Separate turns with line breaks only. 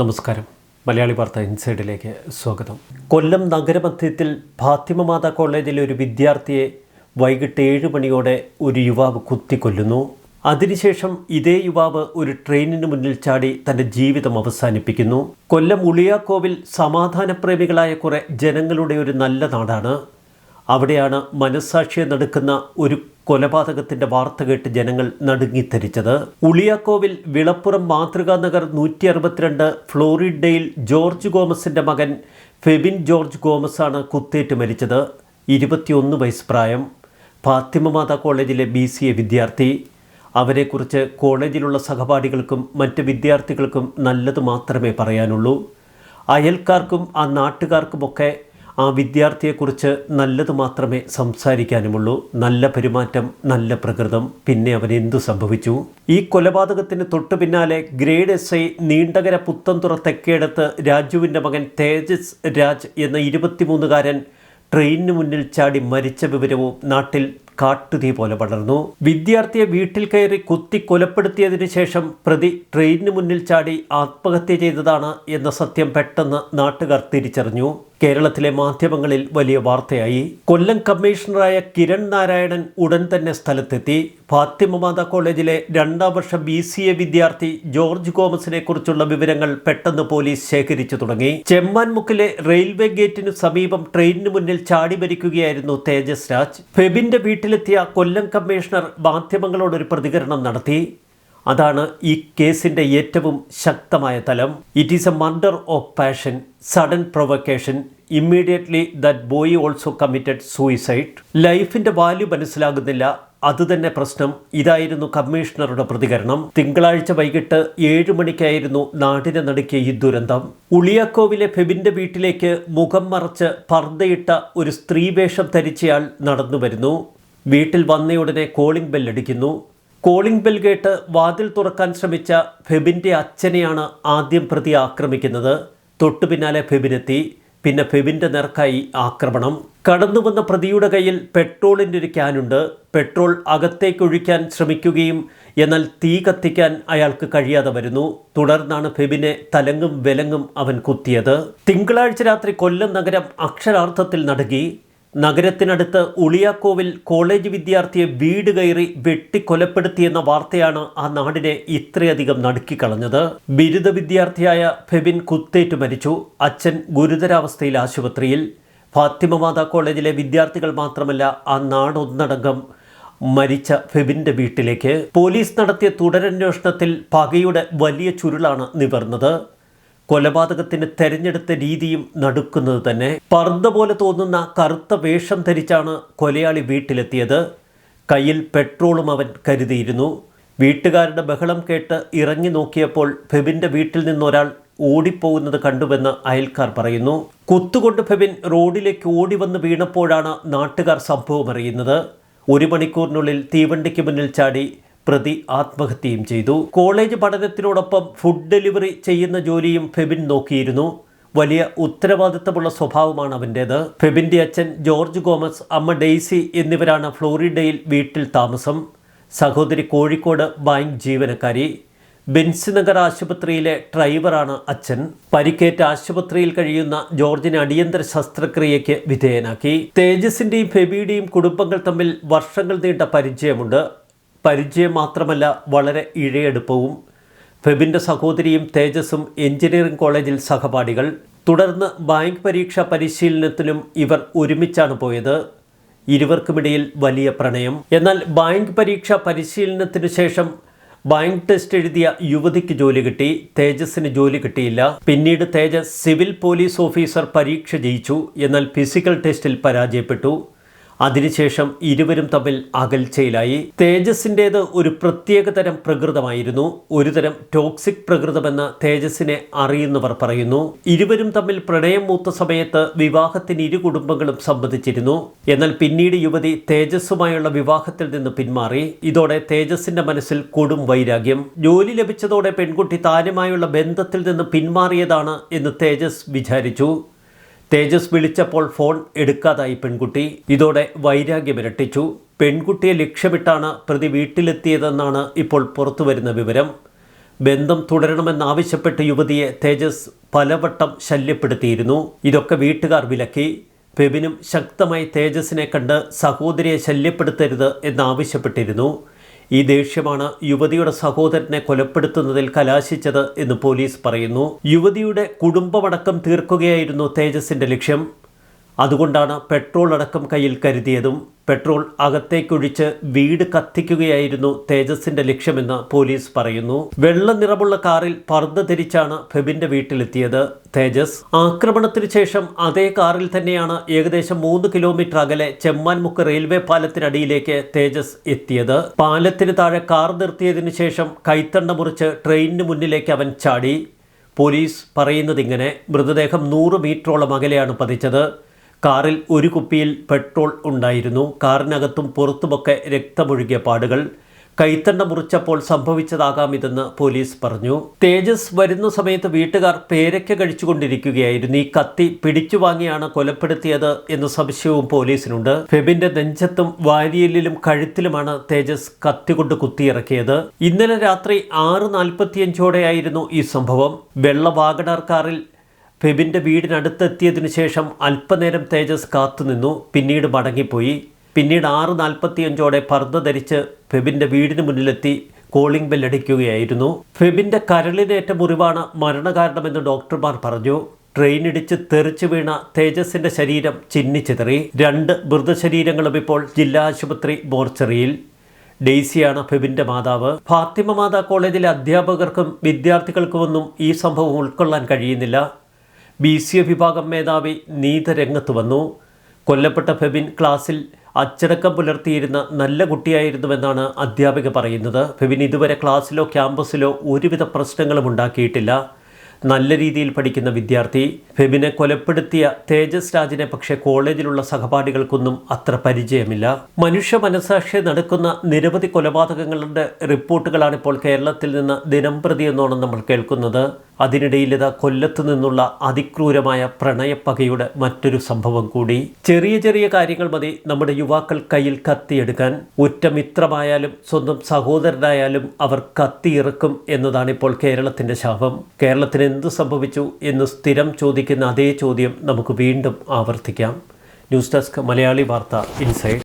നമസ്കാരം. മലയാളി വാർത്ത ഇൻസൈഡിലേക്ക് സ്വാഗതം. കൊല്ലം നഗരമധ്യത്തിൽ ഫാത്തിമമാത കോളേജിലെ ഒരു വിദ്യാർത്ഥിയെ വൈകിട്ട് ഏഴ് മണിയോടെ ഒരു യുവാവ് കുത്തിക്കൊല്ലുന്നു. അതിനുശേഷം ഇതേ യുവാവ് ഒരു ട്രെയിനിന് മുന്നിൽ ചാടി തന്റെ ജീവിതം അവസാനിപ്പിക്കുന്നു. കൊല്ലം ഉളിയാക്കോവിൽ സമാധാനപ്രേമികളായ കുറെ ജനങ്ങളുടെ ഒരു നല്ല നാടാണ്. അവിടെയാണ് മനസ്സാക്ഷിയെ നടക്കുന്ന ഒരു കൊലപാതകത്തിന്റെ വാർത്ത കേട്ട് ജനങ്ങൾ നടുങ്ങിത്തരിച്ചത്. ഉളിയാക്കോവിൽ വിളപ്പുറം മാതൃകാ നഗർ നൂറ്റി അറുപത്തിരണ്ട് ഫ്ലോറിഡയിൽ ജോർജ് ഗോമസിന്റെ മകൻ ഫെബിൻ ജോർജ് ഗോമസ് ആണ് കുത്തേറ്റ് മരിച്ചത്. ഇരുപത്തിയൊന്ന് വയസ്സ് പ്രായം. ഫാത്തിമ മാതാ കോളേജിലെ ബി സി എ വിദ്യാർത്ഥി. അവരെക്കുറിച്ച് കോളേജിലുള്ള സഹപാഠികൾക്കും മറ്റ് വിദ്യാർത്ഥികൾക്കും നല്ലത് മാത്രമേ പറയാനുള്ളൂ. അയൽക്കാർക്കും ആ നാട്ടുകാർക്കുമൊക്കെ ആ വിദ്യാർത്ഥിയെക്കുറിച്ച് നല്ലത് മാത്രമേ സംസാരിക്കാനുമുള്ളൂ. നല്ല പെരുമാറ്റം നല്ല പ്രകൃതം. പിന്നെ അവൻ എന്തു സംഭവിച്ചു? ഈ കൊലപാതകത്തിന് തൊട്ടു പിന്നാലെ grade S I Neendakara Puthenthura Thekkedathu രാജുവിന്റെ മകൻ തേജസ് രാജ് എന്ന ഇരുപത്തിമൂന്നുകാരൻ ട്രെയിനിന് മുന്നിൽ ചാടി മരിച്ച വിവരവും നാട്ടിൽ കാട്ടുതീ പോലെ പടർന്നു. വിദ്യാർത്ഥിയെ വീട്ടിൽ കയറി കുത്തി കൊലപ്പെടുത്തിയതിനു ശേഷം പ്രതി ട്രെയിനിന് മുന്നിൽ ചാടി ആത്മഹത്യ ചെയ്തതാണ് എന്ന സത്യം പെട്ടെന്ന് നാട്ടുകാർ തിരിച്ചറിഞ്ഞു. കേരളത്തിലെ മാധ്യമങ്ങളിൽ വലിയ വാർത്തയായി. കൊല്ലം കമ്മീഷണറായ കിരൺ നാരായണൻ ഉടൻ തന്നെ സ്ഥലത്തെത്തി. ഫാത്തിമമാത കോളേജിലെ രണ്ടാം വർഷ ബി സി എ വിദ്യാർത്ഥി ജോർജ് ഗോമസിനെ കുറിച്ചുള്ള വിവരങ്ങൾ പെട്ടെന്ന് പോലീസ് ശേഖരിച്ചു തുടങ്ങി. ചെമ്മാൻമുക്കിലെ റെയിൽവേ ഗേറ്റിനു സമീപം ട്രെയിനിന് മുന്നിൽ ചാടി മരിക്കുകയായിരുന്നു തേജസ് രാജ്. ഫെബിന്റെ വീട്ടിലെത്തിയ കൊല്ലം കമ്മീഷണർ മാധ്യമങ്ങളോട് ഒരു പ്രതികരണം നടത്തി. അതാണ് ഈ കേസിന്റെ ഏറ്റവും ശക്തമായ തലം. It is a murder of passion sudden provocation immediately that boy also committed suicide ലൈഫിന്റെ വാല്യൂ മനസ്സിലാകുന്നില്ല. അതുതന്നെ പ്രശ്നം. ഇതായിരുന്നു കമ്മീഷണറുടെ പ്രതികരണം. തിങ്കളാഴ്ച വൈകിട്ട് ഏഴു മണിക്കായിരുന്നു നാടിനെ നടുക്കിയ ഈ ദുരന്തം. ഉളിയാക്കോവിലെ ഫെബിന്റെ വീട്ടിലേക്ക് മുഖം മറച്ച് പർദ്ദയിട്ട ഒരു സ്ത്രീവേഷം ധരിച്ചയാൾ നടന്നു വരുന്നു വീട്ടിൽ വന്നയുടനെ കോളിംഗ് ബെല്ലടിക്കുന്നു കോളിംഗ് ബെൽ കേട്ട് വാതിൽ തുറക്കാൻ ശ്രമിച്ച ഫെബിന്റെ അച്ഛനെയാണ് ആദ്യം പ്രതി ആക്രമിക്കുന്നത്. തൊട്ടു പിന്നാലെ ഫെബിനെത്തി. പിന്നെ ഫെബിന്റെ നേർക്കായി ആക്രമണം. കടന്നു വന്ന പ്രതിയുടെ കയ്യിൽ പെട്രോളിന്റെ ഒരു ക്യാനുണ്ട് പെട്രോൾ അകത്തേക്കൊഴിക്കാൻ ശ്രമിക്കുകയും എന്നാൽ തീ കത്തിക്കാൻ അയാൾക്ക് കഴിയാതെ വരുന്നു. തുടർന്നാണ് ഫെബിനെ തലങ്ങും വിലങ്ങും അവൻ കുത്തിയത്. തിങ്കളാഴ്ച രാത്രി കൊല്ലം നഗരം അക്ഷരാർത്ഥത്തിൽ നടുങ്ങി. നഗരത്തിനടുത്ത് ഉളിയാക്കോവിൽ കോളേജ് വിദ്യാർത്ഥിയെ വീട് കയറി വെട്ടിക്കൊലപ്പെടുത്തിയെന്ന വാർത്തയാണ് ആ നാടിനെ ഇത്രയധികം നടുക്കിക്കളഞ്ഞത്. ബിരുദ വിദ്യാർത്ഥിയായ ഫെബിൻ കുത്തേറ്റു മരിച്ചു. അച്ഛൻ ഗുരുതരാവസ്ഥയിൽ ആശുപത്രിയിൽ. ഫാത്തിമമാത കോളേജിലെ വിദ്യാർത്ഥികൾ മാത്രമല്ല ആ നാടൊന്നടങ്കം മരിച്ച ഫെബിന്റെ വീട്ടിലേക്ക്. പോലീസ് നടത്തിയ തുടരന്വേഷണത്തിൽ പകയുടെ വലിയ ചുരുളാണ് നിവർന്നത്. കൊലപാതകത്തിന് തെരഞ്ഞെടുത്ത രീതിയും നടുക്കുന്നത് തന്നെ. പർദ്ദ പോലെ തോന്നുന്ന കറുത്ത വേഷം ധരിച്ചാണ് കൊലയാളി വീട്ടിലെത്തിയത്. കയ്യിൽ പെട്രോളും അവൻ കരുതിയിരുന്നു. വീട്ടുകാരുടെ ബഹളം കേട്ട് ഇറങ്ങി നോക്കിയപ്പോൾ ഫെബിന്റെ വീട്ടിൽ നിന്നൊരാൾ ഓടിപ്പോകുന്നത് കണ്ടുവെന്ന് അയൽക്കാർ പറയുന്നു. കുത്തുകൊണ്ട് ഫെബിൻ റോഡിലേക്ക് ഓടി വന്ന് വീണപ്പോഴാണ് നാട്ടുകാർ സംഭവം അറിയുന്നത്. ഒരു മണിക്കൂറിനുള്ളിൽ തീവണ്ടിക്ക് മുന്നിൽ ചാടി പ്രതി ആത്മഹത്യയും ചെയ്തു. കോളേജ് പഠനത്തിനോടൊപ്പം ഫുഡ് ഡെലിവറി ചെയ്യുന്ന ജോലിയും ഫെബിൻ നോക്കിയിരുന്നു. വലിയ ഉത്തരവാദിത്തമുള്ള സ്വഭാവമാണ് അവന്റേത്. ഫെബിന്റെ അച്ഛൻ ജോർജ് ഗോമസ് അമ്മ ഡെയ്സി എന്നിവരാണ് ഫ്ലോറിഡയിൽ വീട്ടിൽ താമസം. സഹോദരി കോഴിക്കോട് ബാങ്ക് ജീവനക്കാരി. ബെൻസ് നഗർ ആശുപത്രിയിലെ ഡ്രൈവറാണ് അച്ഛൻ. പരിക്കേറ്റ ആശുപത്രിയിൽ കഴിയുന്ന ജോർജിനെ അടിയന്തര ശസ്ത്രക്രിയയ്ക്ക് വിധേയനാക്കി. തേജസിന്റെയും ഫെബിയുടെയും കുടുംബങ്ങൾ തമ്മിൽ വർഷങ്ങൾ നീണ്ട പരിചയമുണ്ട്. പരിചയം മാത്രമല്ല വളരെ ഇഴയെടുപ്പവും. ഫെബിന്റെ സഹോദരിയും തേജസും എഞ്ചിനീയറിംഗ് കോളേജിൽ സഹപാഠികൾ. തുടർന്ന് ബാങ്ക് പരീക്ഷാ പരിശീലനത്തിനും ഇവർ ഒരുമിച്ചാണ് പോയത്. ഇരുവർക്കുമിടയിൽ വലിയ പ്രണയം. എന്നാൽ ബാങ്ക് പരീക്ഷാ പരിശീലനത്തിനു ശേഷം ബാങ്ക് ടെസ്റ്റ് എഴുതിയ യുവതിക്ക് ജോലി കിട്ടി. തേജസിന് ജോലി കിട്ടിയില്ല. പിന്നീട് തേജസ് സിവിൽ പോലീസ് ഓഫീസർ പരീക്ഷ ജയിച്ചു. എന്നാൽ ഫിസിക്കൽ ടെസ്റ്റിൽ പരാജയപ്പെട്ടു. അതിനുശേഷം ഇരുവരും തമ്മിൽ അകൽച്ചയിലായി തേജസിന്റേത് ഒരു പ്രത്യേക തരം പ്രകൃതമായിരുന്നു. ഒരുതരം ടോക്സിക് പ്രകൃതമെന്ന് തേജസിനെ അറിയുന്നവർ പറയുന്നു. ഇരുവരും തമ്മിൽ പ്രണയം മൂത്ത സമയത്ത് വിവാഹത്തിന് ഇരു കുടുംബങ്ങളും സംബന്ധിച്ചിരുന്നു എന്നാൽ പിന്നീട് യുവതി തേജസ്സുമായുള്ള വിവാഹത്തിൽ നിന്ന് പിന്മാറി. ഇതോടെ തേജസിന്റെ മനസ്സിൽ കൊടും വൈരാഗ്യം. ജോലി ലഭിച്ചതോടെ പെൺകുട്ടി താനുമായുള്ള ബന്ധത്തിൽ നിന്ന് പിന്മാറിയതാണ് എന്ന് തേജസ് വിചാരിച്ചു. തേജസ് വിളിച്ചപ്പോൾ ഫോൺ എടുക്കാതായി പെൺകുട്ടി. ഇതോടെ വൈരാഗ്യമിരട്ടിച്ചു പെൺകുട്ടിയെ ലക്ഷ്യമിട്ടാണ് പ്രതി വീട്ടിലെത്തിയതെന്നാണ് ഇപ്പോൾ പുറത്തുവരുന്ന വിവരം. ബന്ധം തുടരണമെന്നാവശ്യപ്പെട്ട് യുവതിയെ തേജസ് പലവട്ടം ശല്യപ്പെടുത്തിയിരുന്നു. ഇതൊക്കെ വീട്ടുകാർ വിലക്കി. പെബിനും ശക്തമായി തേജസിനെ കണ്ട് സഹോദരിയെ ശല്യപ്പെടുത്തരുത് എന്നാവശ്യപ്പെട്ടിരുന്നു. ഈ ദേഷ്യമാണ് യുവതിയുടെ സഹോദരനെ കൊലപ്പെടുത്തുന്നതിൽ കലാശിച്ചത് എന്ന് പോലീസ് പറയുന്നു. യുവതിയുടെ കുടുംബമടക്കം തീർക്കുകയായിരുന്നു തേജസിന്റെ ലക്ഷ്യം. അതുകൊണ്ടാണ് പെട്രോൾ അടക്കം കയ്യിൽ കരുതിയതും പെട്രോൾ അകത്തേക്കൊഴിച്ച് വീട് കത്തിക്കുകയായിരുന്നു തേജസിന്റെ ലക്ഷ്യമെന്ന് പോലീസ് പറയുന്നു. വെള്ള നിറമുള്ള കാറിൽ പർദ്ദ ധരിച്ചാണ് ഫെബിന്റെ വീട്ടിലെത്തിയത് തേജസ്. ആക്രമണത്തിന് ശേഷം അതേ കാറിൽ തന്നെയാണ് ഏകദേശം മൂന്ന് കിലോമീറ്റർ അകലെ ചെമ്മാൻമുക്ക് റെയിൽവേ പാലത്തിനടിയിലേക്ക് തേജസ് എത്തിയത്. പാലത്തിന് താഴെ കാർ നിർത്തിയതിനു ശേഷം കൈത്തണ്ട മുറിച്ച് ട്രെയിനിന് മുന്നിലേക്ക് അവൻ ചാടി. പോലീസ് പറയുന്നതിങ്ങനെ മൃതദേഹം നൂറ് മീറ്ററോളം അകലെയാണ് പതിച്ചത്. കാറിൽ ഒരു കുപ്പിയിൽ പെട്രോൾ ഉണ്ടായിരുന്നു. കാറിനകത്തും പുറത്തുമൊക്കെ രക്തമൊഴുകിയ പാടുകൾ. കൈത്തണ്ട മുറിച്ചപ്പോൾ സംഭവിച്ചതാകാം ഇതെന്ന് പോലീസ് പറഞ്ഞു. തേജസ് വരുന്ന സമയത്ത് വീട്ടുകാർ പേരയ്ക്ക കഴിച്ചുകൊണ്ടിരിക്കുകയായിരുന്നു. ഈ കത്തി പിടിച്ചു വാങ്ങിയാണ് കൊലപ്പെടുത്തിയത് എന്ന സംശയവും പോലീസിനുണ്ട്. ഫെബിന്റെ നെഞ്ചത്തും വാരിയലിലും കഴുത്തിലുമാണ് തേജസ് കത്തി കൊണ്ട് കുത്തിയിറക്കിയത്. ഇന്നലെ രാത്രി ആറ് നാൽപ്പത്തിയഞ്ചോടെയായിരുന്നു ഈ സംഭവം. വെള്ള വാഗണർ കാറിൽ ഫെബിന്റെ വീടിനടുത്തെത്തിയതിനു ശേഷം അല്പനേരം തേജസ് കാത്തുനിന്നു പിന്നീട് മടങ്ങിപ്പോയി. പിന്നീട് ആറ് നാൽപ്പത്തിയഞ്ചോടെ പർദ്ദ ധരിച്ച് ഫെബിന്റെ വീടിന് മുന്നിലെത്തി കോളിംഗ് ബെല്ലടിക്കുകയായിരുന്നു ഫെബിന്റെ കരളിനേറ്റ മുറിവാണ് മരണകാരണമെന്ന് ഡോക്ടർമാർ പറഞ്ഞു. ട്രെയിനിടിച്ച് തെറിച്ചു വീണ തേജസിന്റെ ശരീരം ചിന്നിച്ചിതറി. രണ്ട് മൃതശരീരങ്ങളും ഇപ്പോൾ ജില്ലാ ആശുപത്രി മോർച്ചറിയിൽ. ഡെയ്സിയാണ് ഫെബിന്റെ മാതാവ്. ഫാത്തിമ മാതാ കോളേജിലെ അധ്യാപകർക്കും വിദ്യാർത്ഥികൾക്കുമൊന്നും ഈ സംഭവം ഉൾക്കൊള്ളാൻ കഴിയുന്നില്ല. ബി സി എ വിഭാഗം മേധാവി നീത രംഗത്ത് വന്നു. കൊല്ലപ്പെട്ട ഫെബിൻ ക്ലാസ്സിൽ അച്ചടക്കം പുലർത്തിയിരുന്ന നല്ല കുട്ടിയായിരുന്നുവെന്നാണ് അധ്യാപിക പറയുന്നത്. ഫെബിൻ ഇതുവരെ ക്ലാസ്സിലോ ക്യാമ്പസിലോ ഒരുവിധ പ്രശ്നങ്ങളും ഉണ്ടാക്കിയിട്ടില്ല. നല്ല രീതിയിൽ പഠിക്കുന്ന വിദ്യാർത്ഥി. ഫെബിനെ കൊലപ്പെടുത്തിയ തേജസ് രാജിനെ പക്ഷേ കോളേജിലുള്ള സഹപാഠികൾക്കൊന്നും അത്ര പരിചയമില്ല. മനുഷ്യ മനസാക്ഷി നടക്കുന്ന നിരവധി കൊലപാതകങ്ങളുടെ റിപ്പോർട്ടുകളാണ് ഇപ്പോൾ കേരളത്തിൽ നിന്ന് ദിനംപ്രതി എന്നോണം നമ്മൾ കേൾക്കുന്നത്. അതിനിടയിൽ ഇതാ കൊല്ലത്തു നിന്നുള്ള അതിക്രൂരമായ പ്രണയപ്പകയുടെ മറ്റൊരു സംഭവം കൂടി. ചെറിയ ചെറിയ കാര്യങ്ങൾ മതി നമ്മുടെ യുവാക്കൾ കയ്യിൽ കത്തിയെടുക്കാൻ. ഉറ്റ മിത്രമായാലും സ്വന്തം സഹോദരനായാലും അവർ കത്തിയിറക്കും എന്നതാണ് ഇപ്പോൾ കേരളത്തിന്റെ ശാപം. കേരളത്തിന് എന്ത് സംഭവിച്ചു എന്ന് സ്ഥിരം ചോദിക്കുന്ന അതേ ചോദ്യം നമുക്ക് വീണ്ടും ആവർത്തിക്കാം. ന്യൂസ് ഡെസ്ക് മലയാളി വാർത്ത ഇൻസൈഡ്.